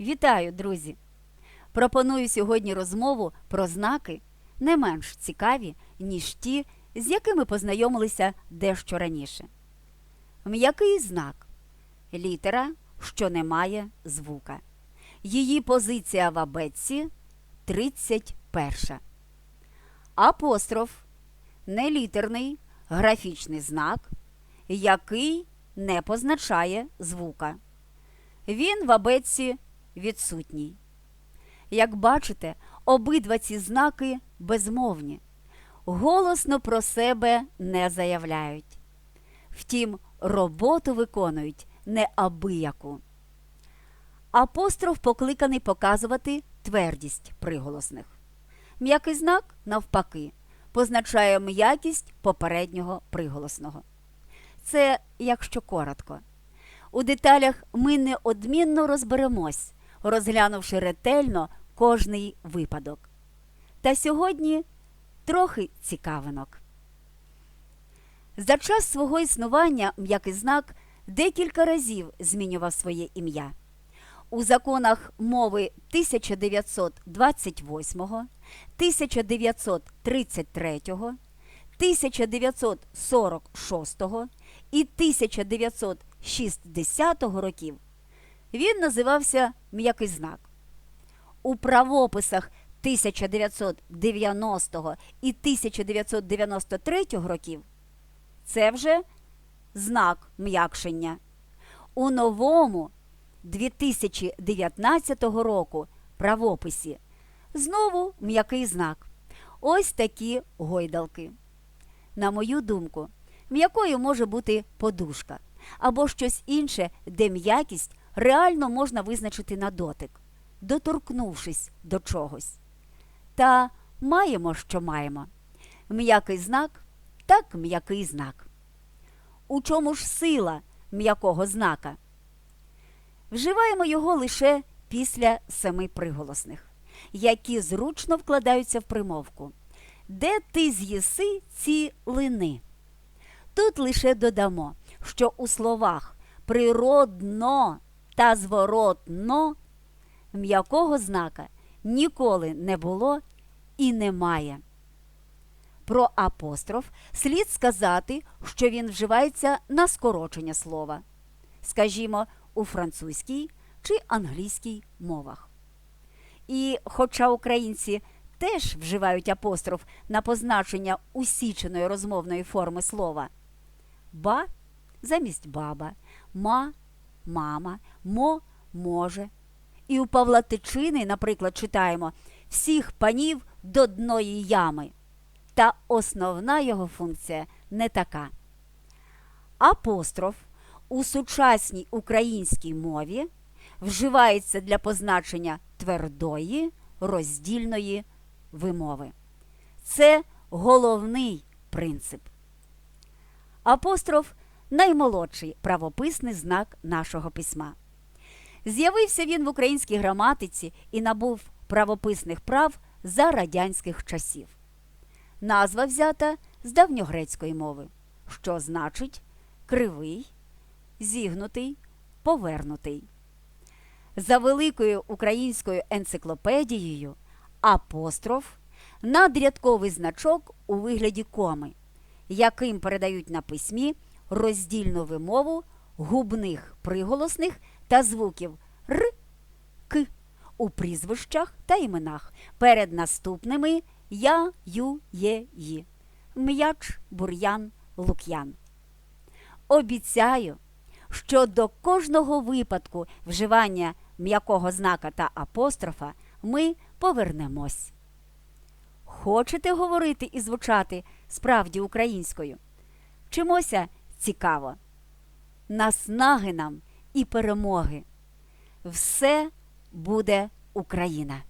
Вітаю, друзі! Пропоную сьогодні розмову про знаки не менш цікаві, ніж ті, з якими познайомилися дещо раніше. М'який знак літера, що не має звука. Її позиція в абетці 31. Апостроф нелітерний графічний знак, який не позначає звука. Він в абетці відсутній. Як бачите, обидва ці знаки безмовні, голосно про себе не заявляють. Втім, роботу виконують неабияку. Апостроф покликаний показувати твердість приголосних. М'який знак, навпаки, позначає м'якість попереднього приголосного. Це якщо коротко. У деталях ми неодмінно розберемось, розглянувши ретельно кожний випадок. Та сьогодні трохи цікавинок. За час свого існування м'який знак декілька разів змінював своє ім'я. У законах мови 1928, 1933, 1946 і 1960 років він називався м'який знак. У правописах 1990 і 1993 років це вже знак м'якшення. У новому 2019 року правописі знову м'який знак. Ось такі гойдалки. На мою думку, м'якою може бути подушка або щось інше, де м'якість реально можна визначити на дотик, доторкнувшись до чогось. Та маємо, що маємо. М'який знак так м'який знак. У чому ж сила м'якого знака? Вживаємо його лише після семи приголосних, які зручно вкладаються в примовку. Де ти з'їси ці лини? Тут лише додамо, що у словах природно та зворотно м'якого знака ніколи не було і немає. Про апостроф слід сказати, що він вживається на скорочення слова, скажімо, у французькій чи англійській мовах. І хоча українці теж вживають апостроф на позначення усіченої розмовної форми слова ба замість баба, ма мама, мо може. І у Павла Тичини, наприклад, читаємо всіх панів до дної ями. Та основна його функція не така. Апостроф у сучасній українській мові вживається для позначення твердої роздільної вимови. Це головний принцип. Апостроф наймолодший правописний знак нашого письма. З'явився він в українській граматиці і набув правописних прав за радянських часів. Назва взята з давньогрецької мови, що значить кривий, зігнутий, повернутий. За великою українською енциклопедією апостроф надрядковий значок у вигляді коми, яким передають на письмі роздільну вимову губних приголосних та звуків р, к у прізвищах та іменах перед наступними я, ю, є, ї. М'яч, бур'ян, лук'ян. Обіцяю, що до кожного випадку вживання м'якого знака та апострофа ми повернемось. Хочете говорити і звучати справді українською? Вчимося цікаво. Наснаги нам і перемоги. Все буде Україна!